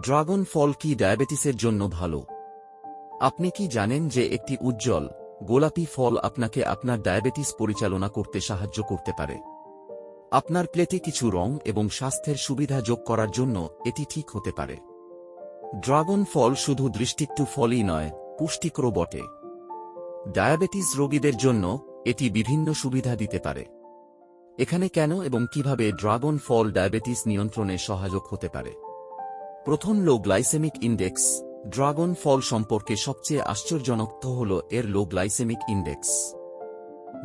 Dragon ফল কি ডায়াবেটিসের জন্য ভালো? আপনি কি জানেন যে একটি উজ্জ্বল, গোলাপি ফল আপনাকে আপনার ডায়াবেটিস পরিচালনা করতে সাহায্য করতে পারে? আপনার প্লেটে কিছু রং এবং স্বাস্থ্যের সুবিধা যোগ করার জন্য এটি ঠিক হতে পারে। ড্রাগন ফল শুধু দৃষ্টিকটু ফলই নয়, পুষ্টিকরও বটে। ডায়াবেটিস রোগীদের জন্য এটি বিভিন্ন সুবিধা দিতে পারে। এখানে কেন এবং কীভাবে ড্রাগন ফল ডায়াবেটিস নিয়ন্ত্রণে সহায়ক হতে পারে? প্রথম লো গ্লাইসেমিক ইন্ডেক্স, ড্রাগন ফল সম্পর্কে সবচেয়ে আশ্চর্যজনক হল এর লো গ্লাইসেমিক ইন্ডেক্স।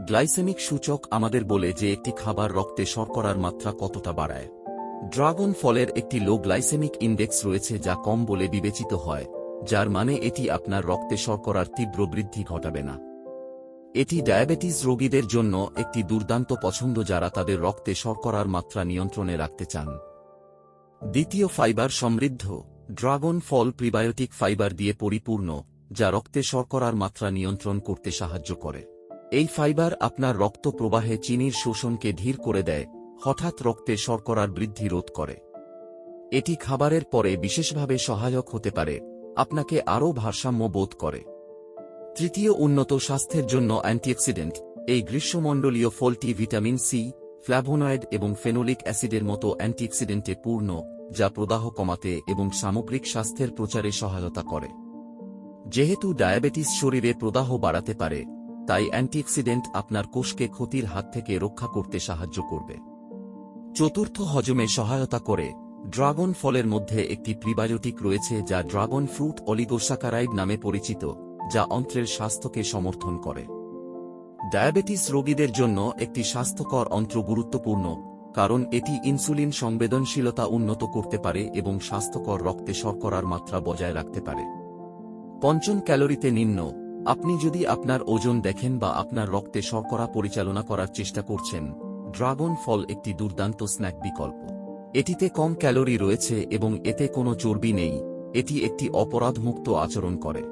গ্লাইসেমিক সূচক আমাদের বলে যে একটি খাবার রক্তে শর্করার মাত্রা কতটা বাড়ায়। ড্রাগন ফলের একটি লো গ্লাইসেমিক ইন্ডেক্স রয়েছে যা কম বলে বিবেচিত হয়, যার মানে এটি আপনার রক্তে শর্করার তীব্র বৃদ্ধি ঘটাবে না। এটি ডায়াবেটিস রোগীদের জন্য একটি দুর্দান্ত পছন্দ যারা তাদের রক্তে শর্করার মাত্রা নিয়ন্ত্রণে রাখতে চান। দ্বিতীয় ফাইবার সমৃদ্ধ, ড্রাগন ফল প্রিবায়োটিক ফাইবার দিয়ে পরিপূর্ণ, যা রক্তে শর্করার মাত্রা নিয়ন্ত্রণ করতে সাহায্য করে। এই ফাইবার আপনার রক্ত প্রবাহে চিনির শোষণকে ধীর করে দেয়, হঠাৎ রক্তে শর্করার বৃদ্ধি রোধ করে। এটি খাবারের পরে বিশেষভাবে সহায়ক হতে পারে, আপনাকে আরও ভারসাম্য বোধ করে। তৃতীয় উন্নত স্বাস্থ্যের জন্য অ্যান্টিঅক্সিডেন্ট, এই গ্রীষ্মমণ্ডলীয় ফলটি ভিটামিন সি ফ্ল্যাভোনয়েড এবং ফেনোলিক অ্যাসিডের মতো অ্যান্টিঅক্সিডেন্টে পূর্ণ, যা প্রদাহ কমাতে এবং সামগ্রিক স্বাস্থ্যের প্রচারে সহায়তা করে। যেহেতু ডায়াবেটিস শরীরে প্রদাহ বাড়াতে পারে, তাই অ্যান্টিঅক্সিডেন্ট আপনার কোষকে ক্ষতির হাত থেকে রক্ষা করতে সাহায্য করবে। চতুর্থ হজমে সহায়তা করে, ড্রাগন ফলের মধ্যে একটি প্রিবায়োটিক রয়েছে যা ড্রাগন ফ্রুট অলিগোসাকারাইড নামে পরিচিত, যা অন্ত্রের স্বাস্থ্যকে সমর্থন করে। ডায়াবেটিস রোগীদের জন্য একটি স্বাস্থ্যকর অন্ত্র গুরুত্বপূর্ণ, কারণ এটি ইনসুলিন সংবেদনশীলতা উন্নত করতে পারে এবং স্বাস্থ্যকর রক্তে শর্করার মাত্রা বজায় রাখতে পারে। পঞ্চম ক্যালোরিতে নিম্ন, আপনি যদি আপনার ওজন দেখেন বা আপনার রক্তে শর্করা পরিচালনা করার চেষ্টা করছেন, ড্রাগন ফল একটি দুর্দান্ত স্ন্যাক বিকল্প। এটিতে কম ক্যালোরি রয়েছে এবং এতে কোনো চর্বি নেই, এটি একটি অপরাধমুক্ত আচরণ করে।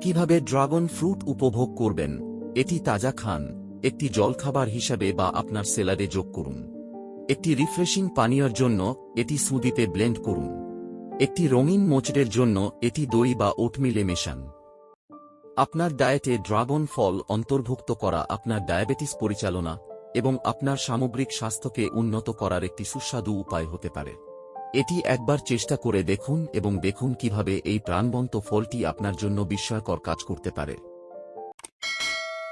কীভাবে ড্রাগন ফ্রুট উপভোগ করবেন? এটি তাজা খান, একটি জলখাবার হিসাবে বা আপনার সেলাডে যোগ করুন। একটি রিফ্রেশিং পানীয়র জন্য এটি স্মুদিতে ব্লেন্ড করুন। একটি রঙিন মোচড়ের জন্য এটি দই বা ওটমিলে মেশান। আপনার ডায়েটে ড্রাগন ফল অন্তর্ভুক্ত করা আপনার ডায়াবেটিস পরিচালনা এবং আপনার সামগ্রিক স্বাস্থ্যকে উন্নত করার একটি সুস্বাদু উপায় হতে পারে। এটি একবার চেষ্টা করে দেখুন এবং দেখুন কীভাবে এই প্রাণবন্ত ফলটি আপনার জন্য বিস্ময়কর কাজ করতে পারে।